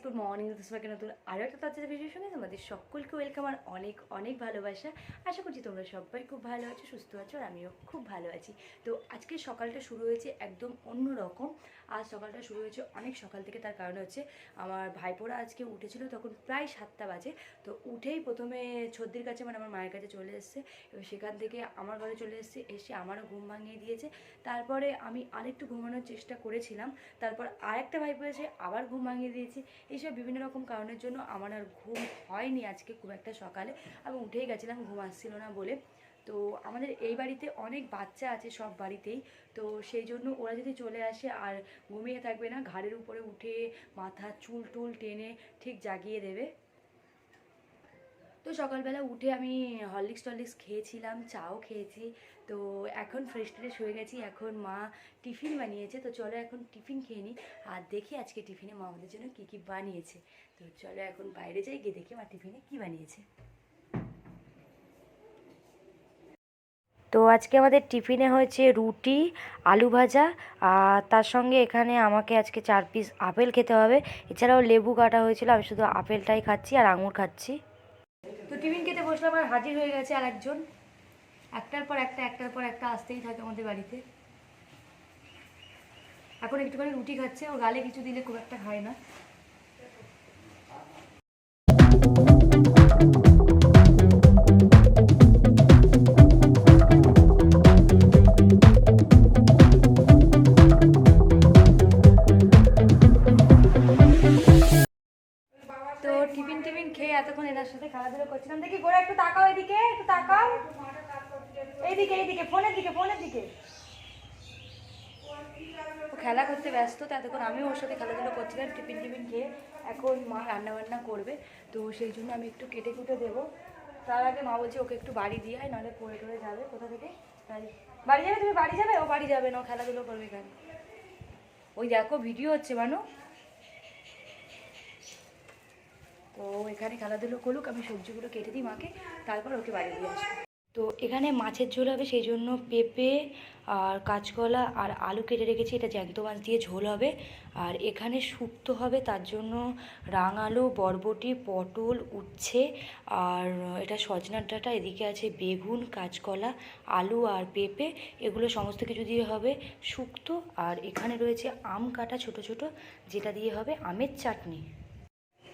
Good morning সবাইকে নতুন আরও একটা তাদের ভিডিওর সঙ্গে তোমাদের সকলকে ওয়েলকাম আর অনেক অনেক ভালোবাসা। আশা করছি তোমরা সবাই খুব ভালো আছো, সুস্থ আছো আর আমিও খুব ভালো আছি। তো আজকে সকালটা শুরু হয়েছে একদম অন্য রকম আজ সকালটা শুরু হয়েছে অনেক সকাল থেকে, তার কারণ হচ্ছে আমার ভাইপোরা আজকে উঠেছিল তখন প্রায় সাতটা বাজে। তো উঠেই প্রথমে ছদ্দির কাছে মানে আমার মায়ের কাছে চলে এসছে। এবার সেখান থেকে আমার ঘরে চলে এসছে, এসে আমারও ঘুম ভাঙিয়ে দিয়েছে। তারপরে আমি আরেকটু ঘুমানোর চেষ্টা করেছিলাম। তারপর আরেকটা ভাইপো এসে আবার ঘুম ভাঙিয়ে দিয়েছি। এইসব বিভিন্ন রকম কারণের জন্য আমার আর ঘুম হয়নি আজকে খুব একটা সকালে, আমি উঠেই গেছিলাম, ঘুম আসছিল না বলে। তো আমাদের এই বাড়িতে অনেক বাচ্চা আছে সব বাড়িতেই, তো সেই জন্য ওরা যদি চলে আসে আর ঘুমিয়ে থাকবে না, ঘাড়ের উপরে উঠে মাথা চুল টুল টেনে ঠিক জাগিয়ে দেবে। সকালবেলা উঠে আমি হরলিক্স টরলিক্স খেয়েছিলাম, চাও খেয়েছি। তো এখন ফ্রেশ ট্রেশ হয়ে গেছি, এখন মা টিফিন বানিয়েছে। তো চলো এখন টিফিন খেয়ে নিই আর দেখি আজকে টিফিনে মা আমাদের জন্য কী কী বানিয়েছে। তো চলো এখন বাইরে যাই, গিয়ে দেখি মা টিফিনে কী বানিয়েছে। তো আজকে আমাদের টিফিনে হয়েছে রুটি, আলু ভাজা, আর তার সঙ্গে এখানে আমাকে আজকে চার পিস আপেল খেতে হবে। এছাড়াও লেবু কাটা হয়েছিল, আমি শুধু আপেলটাই খাচ্ছি আর আঙুর খাচ্ছি। টিফিন খেতে বসলাম আর হাজির হয়ে গেছে আর একজন। একটার পর একটা, একটার পর একটা আসতেই থাকে আমাদের বাড়িতে। এখন একটুখানি রুটি খাচ্ছে ও গালে কিছু দিলে খুব একটা খায় না। এনার সাথে খেলাধুলো করছিলাম। দেখি গোড়া একটু তাকাও এদিকে, একটু তাকাও। এইদিকে এইদিকে, ফোনের দিকে ফোনের দিকে। ও খেলা করতে ব্যস্ত, তো এতক্ষণ আমিও ওর সাথে খেলাধুলো করছিলাম, টিফিন টিফিন খেয়ে এখন মা রান্না বান্না করবে। তো সেই জন্য আমি একটু কেটে কুটে দেবো। তার আগে মা বলছে ওকে একটু বাড়ি দিয়ে আয়, নাহলে পড়ে টরে যাবে। কোথা থেকে? বাড়ি। যাবে? তুমি বাড়ি যাবে? ও বাড়ি যাবে না খেলাধুলো করবে এখানে ওই দেখো, ভিডিও হচ্ছে মানু। তো এখানে খেলাধুলো করুক, আমি সবজিগুলো কেটে দিই মাকে, তারপর ওকে বাড়ি দিয়ে আসব। তো এখানে মাছের ঝোল হবে, সেই জন্য পেঁপে আর কাঁচকলা আর আলু কেটে রেখেছি, এটা জ্যান্ত মাছ দিয়ে ঝোল হবে। আর এখানে শুক্তো হবে, তার জন্য রাঙালু, বরবটি, পটল, উচ্ছে আর এটা সজনার ডাঁটা, এদিকে আছে বেগুন, কাঁচকলা, আলু আর পেঁপে, এগুলো সমস্ত কিছু দিয়ে হবে শুক্তো আর এখানে রয়েছে আম কাটা ছোট ছোট, যেটা দিয়ে হবে আমের চাটনি।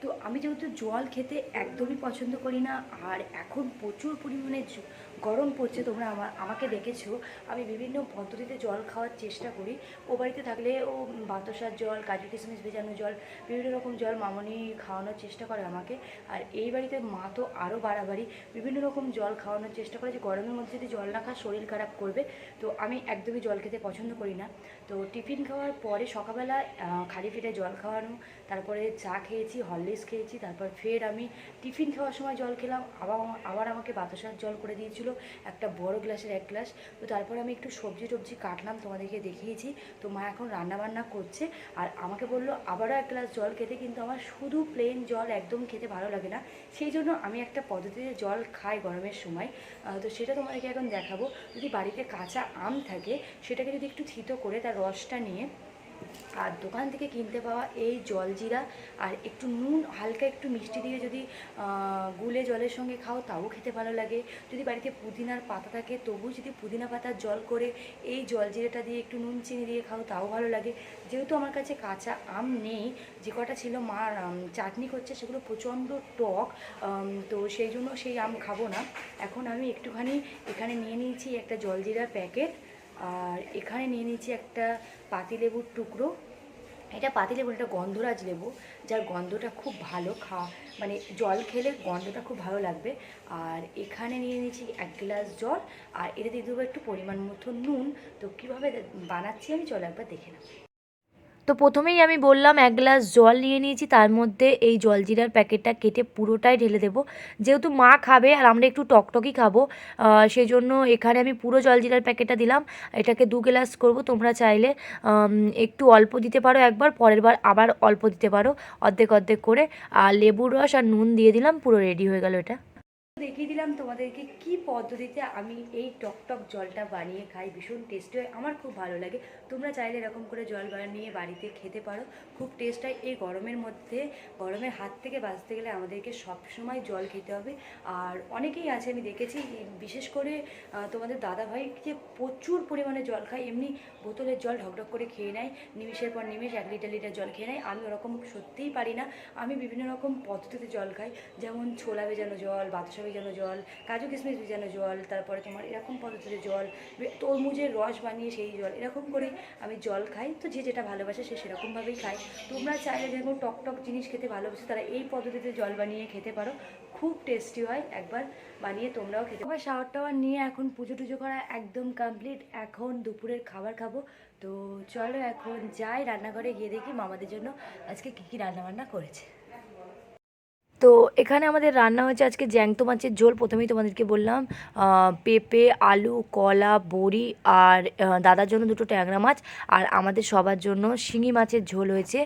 তো আমি যেহেতু জল খেতে একদমই পছন্দ করি না, আর এখন প্রচুর পরিমাণে গরম পড়ছে, তোমরা আমার আমাকে দেখেছ। আমি বিভিন্ন পদ্ধতিতে জল খাওয়ার চেষ্টা করি। ও বাড়িতে থাকলে ও বাতাসার জল, কাজু কিশমিশ ভেজানো জল, বিভিন্ন রকম জল মামনি খাওয়ানোর চেষ্টা করে আমাকে। আর এই বাড়িতে মা তো আরও বাড়াবাড়ি, বিভিন্ন রকম জল খাওয়ানোর চেষ্টা করে যে গরমের মধ্যে যদি জল না খায় শরীর খারাপ করবে। তো আমি একদমই জল খেতে পছন্দ করি না। তো টিফিন খাওয়ার পরে সকালবেলা খালি পেটে জল খাওয়ানো, তারপরে চা খেয়েছি, হরলিক্স খেয়েছি, তারপর ফের আমি টিফিন খাওয়ার সময় জল খেলাম। আবার আবার আমাকে বাতাসার জল করে দিয়েছিল, একটা বড় গ্লাসের এক গ্লাস। তো তারপর আমি একটু সবজি টবজি কাটলাম, তোমাদেরকে দেখিয়েছি। তো মা এখন রান্না বান্না করছে, আর আমাকে বলল, আবারও এক গ্লাস জল খেতে, কিন্তু আমার শুধু প্লেন জল একদম খেতে ভালো লাগে না। সেই জন্য আমি একটা পদ্ধতিতে জল খাই গরমের সময়। তো সেটা তোমাদেরকে এখন দেখাবো। যদি বাড়িতে কাঁচা আম থাকে, সেটাকে যদি একটু থিতো করে তার রসটা নিয়ে আর দোকান থেকে কিনতে পাওয়া এই জলজিরা আর একটু নুন, হালকা একটু মিষ্টি দিয়ে যদি গুলে জলের সঙ্গে খাও তাও খেতে ভালো লাগে। যদি বাড়িতে পুদিনার পাতা থাকে তবু যদি পুদিনা পাতার জল করে এই জলজিরাটা দিয়ে একটু নুন, চিনি দিয়ে খাও তাও ভালো লাগে। যেহেতু আমার কাছে কাঁচা আম নেই, যে কটা ছিল মা চাটনি করছে সেগুলো প্রচণ্ড টক তো সেই জন্য সেই আম খাব না। এখন আমি একটুখানি এখানে নিয়ে নিয়েছি একটা জলজিরার প্যাকেট। আর এখানে নিয়ে নিয়েছি একটা পাতিলেবুর টুকরো। এটা পাতিলেবু এটা গন্ধরাজ লেবু, যার গন্ধটা খুব ভালো খা মানে জল খেলে গন্ধটা খুব ভালো লাগবে। আর এখানে নিয়ে নিয়েছি এক গ্লাস জল, আর এটা দিয়ে দেবো একটু পরিমাণ মতো নুন। তো কীভাবে বানাচ্ছি আমি চলো একবার দেখে নাও। তো প্রথমেই আমি বললাম এক গ্লাস জল নিয়ে নিয়েছি, তার মধ্যে এই জলজিরার প্যাকেটটা কেটে পুরোটাই ঢেলে দেবো। যেহেতু মা খাবে আর আমরা একটু টকটকই খাব সেই জন্য এখানে আমি পুরো জলজিরার প্যাকেটটা দিলাম। এটাকে দু গ্লাস করব, তোমরা চাইলে একটু অল্প দিতে পারো একবার, পরের বার আবার অল্প দিতে পারো, অর্ধেক অর্ধেক করে। আর লেবুর রস আর নুন দিয়ে দিলাম, পুরো রেডি হয়ে গেল এটা। দেখিয়ে দিলাম তোমাদেরকে কি পদ্ধতিতে আমি এই টকটক জলটা বানিয়ে খাই। ভীষণ টেস্টি হয়। আমার খুব ভালো লাগে। তোমরা চাইলে এরকম করে জল বানিয়ে বাড়িতে খেতে পারো। খুব টেস্ট হয়। এই গরমের মধ্যে, গরমের হাত থেকে বাঁচতে গেলে আমাদেরকে সবসময় জল খেতে হবে। আর অনেকেই আছে, আমি দেখেছি বিশেষ করে তোমাদের দাদাভাই যে প্রচুর পরিমাণে জল খায়, এমনি বোতলের জল ঢকঢক করে খেয়ে নেয়। নিমিষের পর নিমিষ এক লিটার লিটার জল খেয়ে নেয়। আমি ওরকম সত্যিই পারি না। আমি বিভিন্ন রকম পদ্ধতিতে জল খাই। যেমন ছোলা ভেজানো জল, বাতাসা ভেজানো জল, কাজু কিশমিশ ভেজানো জল, তারপরে তোমার এরকম পদ্ধতিতে জল, তরমুজের রস বানিয়ে সেই জল, এরকম করে আমি জল খাই। তো যে যেটা ভালোবাসে সে সেরকমভাবেই খায়। তোমরা চাইলে যেরকম টক টক জিনিস খেতে ভালোবাসে, তারা এই পদ্ধতিতে জল বানিয়ে খেতে পারো। খুব টেস্টি হয়, একবার বানিয়ে তোমরাও খেতে আবার শাওয়ার টাওয়ার নিয়ে এখন পুজো টুজো করা একদম কমপ্লিট এখন দুপুরের খাবার খাব। তো চলো এখন যাই রান্নাঘরে গিয়ে দেখি মামাদের জন্য আজকে কী কী রান্নাবান্না করেছে। তো এখানে আমাদের রান্না হয়েছে আজকে জ্যাংতো মাছের ঝোল। প্রথমেই তোমাদেরকে বললাম পেঁপে, আলু, কলা, বড়ি আর দাদার জন্য দুটো ট্যাংরা মাছ আর আমাদের সবার জন্য শিঙি মাছের ঝোল হয়েছে।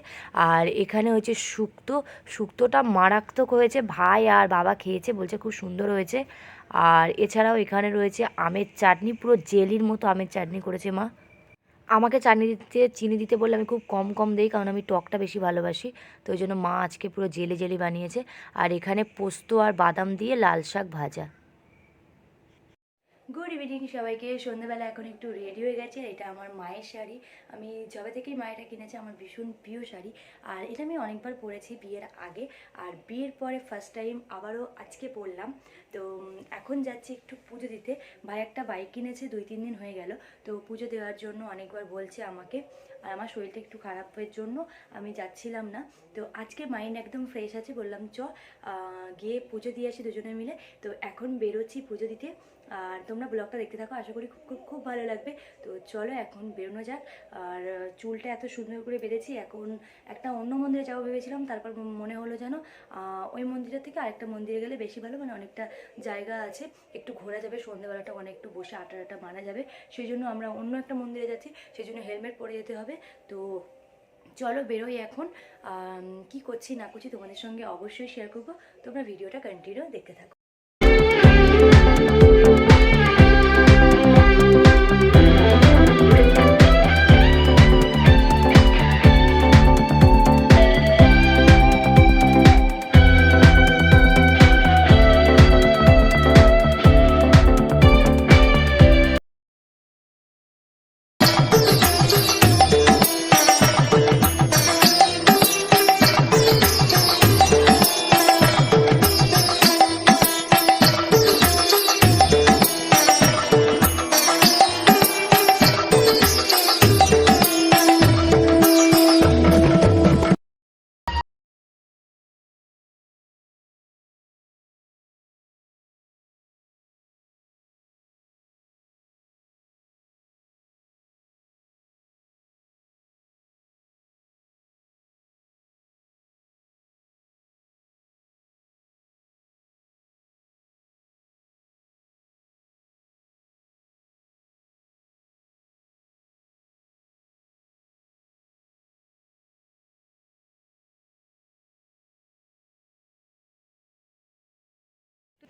আর এখানে হয়েছে শুক্তো। শুক্তোটা মারাত্মক হয়েছে, ভাই আর বাবা খেয়েছে, বলছে খুব সুন্দর হয়েছে। আর এছাড়াও এখানে রয়েছে আমের চাটনি, পুরো জেলির মতো আমের চাটনি করেছে মা। আমাকে চাটনি দিতে চিনি দিতে বললে আমি খুব কম কম দিই, কারণ আমি টকটা বেশি ভালোবাসি। তো ওই জন্য মা আজকে পুরো জেলে জেলি বানিয়েছে। আর এখানে পোস্ত আর বাদাম দিয়ে লাল শাক ভাজা। গুড ইভিনিং সবাইকে। সন্ধ্যেবেলা এখন একটু রেডি হয়ে গেছে এটা আমার মায়ের শাড়ি। আমি যবে থেকেই মায়েরা কিনেছে, আমার ভীষণ প্রিয় শাড়ি। আর এটা আমি অনেকবার পরেছি বিয়ের আগে, আর বিয়ের পরে ফার্স্ট টাইম আবারও আজকে পরলাম। তো এখন যাচ্ছি একটু পুজো দিতে। ভাই একটা বাইক কিনেছে, দুই, তিন দিন হয়ে গেল। তো পুজো দেওয়ার জন্য অনেকবার বলছে আমাকে, আর আমার শরীরটা একটু খারাপের জন্য আমি যাচ্ছিলাম না। তো আজকে মাইন্ড একদম ফ্রেশ আছে, বললাম, চ গিয়ে পুজো দিয়ে আসি দুজনে মিলে। তো এখন বেরোচ্ছি পুজো দিতে। আর তোমরা ব্লগটা দেখতে থাকো, আশা করি খুব খুব খুব ভালো লাগবে। তো চলো এখন বেরোনো যাক। আর চুলটা এত সুন্দর করে বেঁধেছি, এখন একটা অন্য মন্দিরে যাব ভেবেছিলাম, তারপর মনে হলো যেন ওই মন্দিরের থেকে আরেকটা মন্দিরে গেলে বেশি ভালো মানে অনেকটা জায়গা আছে, একটু ঘোরা যাবে সন্ধ্যেবেলাটা অনেক একটু বসে আটা আটা মারা যাবে, সেই জন্য আমরা অন্য একটা মন্দিরে যাচ্ছি, সেই জন্য হেলমেট পরে যেতে হবে। তো চলো বেরোই এখন কি করছি না করছি তোমাদের সঙ্গে অবশ্যই শেয়ার করব, তোমরা ভিডিওটা কন্টিনিউ দেখতে থাকো।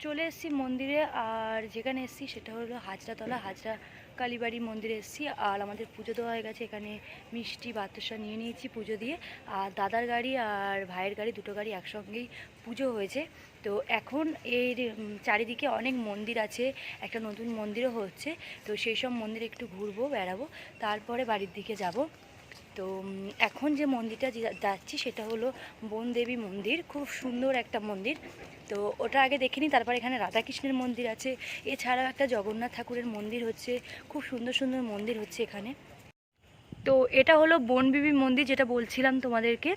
চলে এসেছি মন্দিরে, আর যেখানে এসেছি সেটা হলো হাজরাতলা, হাজরা কালীবাড়ি মন্দিরে এসেছি। আর আমাদের পুজো দেওয়া হয়ে গেছে, এখানে মিষ্টি, বাতাসা নিয়ে নিয়েছি পুজো দিয়ে। আর দাদার গাড়ি আর ভাইয়ের গাড়ি দুটো গাড়ি একসঙ্গেই পুজো হয়েছে। তো এখন এর চারিদিকে অনেক মন্দির আছে, একটা নতুন মন্দিরও হচ্ছে। তো সেই সব মন্দিরে একটু ঘুরবো, বেড়াবো, তারপরে বাড়ির দিকে যাব। তো এখন যে মন্দিরটা যাচ্ছি সেটা হলো বনদেবী মন্দির। খুব সুন্দর একটা মন্দির। তো ওটা আগে দেখিনি, তারপর এখানে রাধাকৃষ্ণের মন্দির আছে। এছাড়াও একটা জগন্নাথ ঠাকুরের মন্দির হচ্ছে। খুব সুন্দর সুন্দর মন্দির হচ্ছে এখানে। তো এটা হলো বনবিবি মন্দির যেটা বলছিলাম তোমাদেরকে।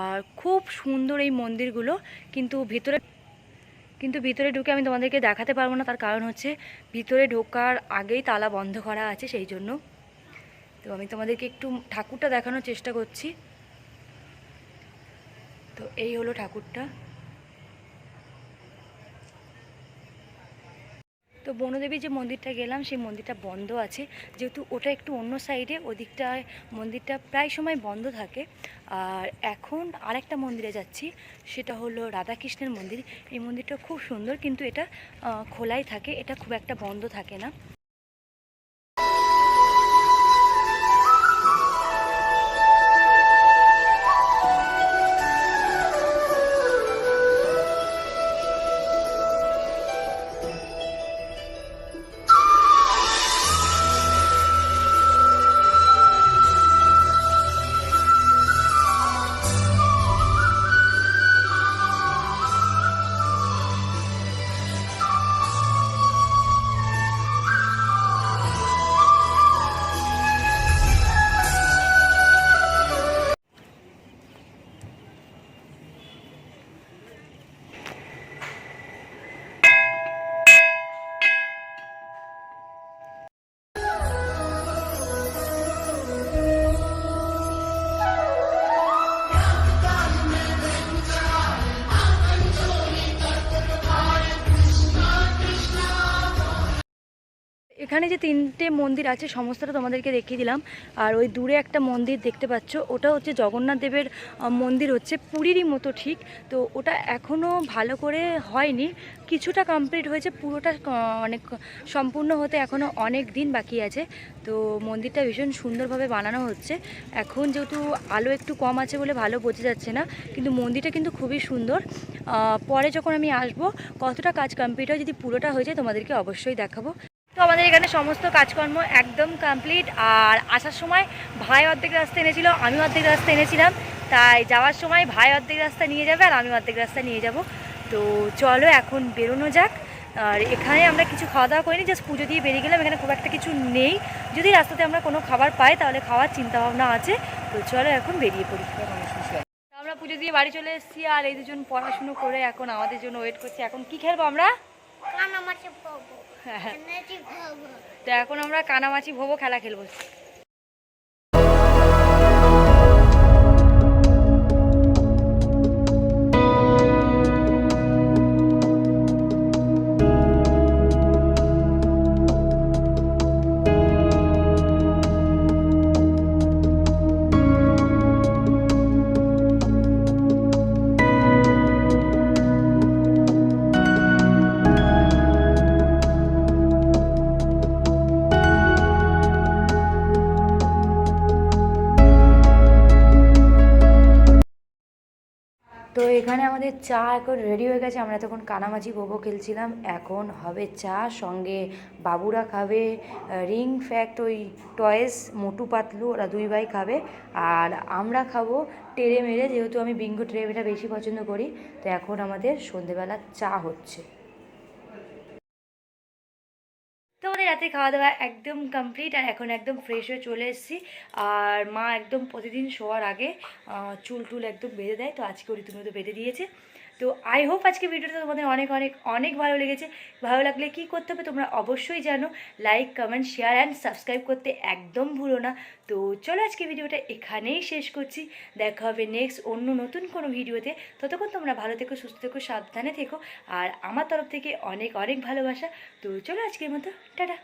আর খুব সুন্দর এই মন্দিরগুলো। কিন্তু ভিতরে কিন্তু ভিতরে ঢুকে আমি তোমাদেরকে দেখাতে পারব না। তার কারণ হচ্ছে ভিতরে ঢোকার আগেই তালা বন্ধ করা আছে সেই জন্য। তো আমি তোমাদেরকে একটু ঠাকুরটা দেখানোর চেষ্টা করছি। তো এই হলো ঠাকুরটা। তো বনদেবী যে মন্দিরটা গেলাম, সেই মন্দিরটা বন্ধ আছে। যেহেতু ওটা একটু অন্য সাইডে ওদিকটায় মন্দিরটা প্রায় সময় বন্ধ থাকে। আর এখন আরেকটা মন্দিরে যাচ্ছি, সেটা হলো রাধাকৃষ্ণের মন্দির। এই মন্দিরটা খুব সুন্দর, কিন্তু এটা খোলাই থাকে। এটা খুব একটা বন্ধ থাকে না। এখানে যে তিনটে মন্দির আছে, সমস্তটা তোমাদেরকে দেখিয়ে দিলাম। আর ওই দূরে একটা মন্দির দেখতে পাচ্ছ, ওটা হচ্ছে জগন্নাথ দেবের মন্দির হচ্ছে পুরীরই মতো ঠিক। তো ওটা এখনও ভালো করে হয়নি। কিছুটা কমপ্লিট হয়েছে, পুরোটা অনেক সম্পূর্ণ হতে এখনও অনেক দিন বাকি আছে। তো মন্দিরটা ভীষণ সুন্দরভাবে বানানো হচ্ছে। এখন যেহেতু আলো একটু কম আছে বলে ভালো বোঝা যাচ্ছে না, কিন্তু মন্দিরটা কিন্তু খুবই সুন্দর। পরে যখন আমি আসব, কতটা কাজ কমপ্লিট হয় যদি পুরোটা হয়ে যায় তোমাদেরকে অবশ্যই দেখাবো। তো আমাদের এখানে সমস্ত কাজকর্ম একদম কমপ্লিট আর আসার সময় ভাই অর্ধেক রাস্তা এনেছিল, আমি অর্ধেক রাস্তা এনেছিলাম। তাই যাওয়ার সময় ভাই অর্ধেক রাস্তা নিয়ে যাবে, আর আমি অর্ধেক রাস্তা নিয়ে যাব। তো চলো এখন বেরোনো যাক। আর এখানে আমরা কিছু খাওয়া দাওয়া করিনি জাস্ট পুজো দিয়ে বেরিয়ে গেলাম, এখানে খুব একটা কিছু নেই। যদি রাস্তাতে আমরা কোনো খাবার পাই, তাহলে খাওয়ার চিন্তা ভাবনা আছে। তো চলো এখন বেরিয়ে পড়ি। আমরা পুজো দিয়ে বাড়ি চলে এসেছি, আর এই দুজন পড়াশুনো করে এখন আমাদের জন্য ওয়েট করছি। এখন কি খেলব আমরা? কানা ভবো এনার্জি ভবো তো এখন আমরা কানামাছি ভোবো খেলা খেলব। আমাদের চা এখন রেডি হয়ে গেছে, আমরা তখন কানামাছি বোবো খেলছিলাম। এখন হবে চা, সঙ্গে বাবুরা খাবে রিং ফ্যাক্ট ওই টয়েস মোটু পাতলু, ওরা দুই ভাই খাবে। আর আমরা খাব টেরে মেরে, যেহেতু আমি বিঙ্গো টেরেটা বেশি পছন্দ করি, তো এখন আমাদের সন্ধেবেলা চা হচ্ছে তো আমাদের রাতে খাওয়া দাওয়া একদম কমপ্লিট আর এখন একদম ফ্রেশ হয়ে চলে এসেছি। আর মা একদম প্রতিদিন শোয়ার আগে চুল টুল একদম বেঁধে দেয়। তো আজকে ওরি তুমি তো বেঁধে দিয়েছে। তো আই হোপ আজকে ভিডিওটা তোমাদের অনেক অনেক অনেক ভালো লেগেছে। ভালো লাগলে কি করতে হবে তোমরা অবশ্যই জানো। Like comment share and subscribe করতে একদম ভুলো না। তো চলো আজকে ভিডিওটা এখানেই শেষ করছি। দেখা হবে নেক্সট অন্য নতুন কোনো ভিডিওতে ততক্ষণ তোমরা ভালো থেকো, সুস্থ থেকো, সাবধানে থেকো। আর আমার তরফ থেকে অনেক অনেক ভালোবাসা। তো চলো আজকের মতো, টাটা।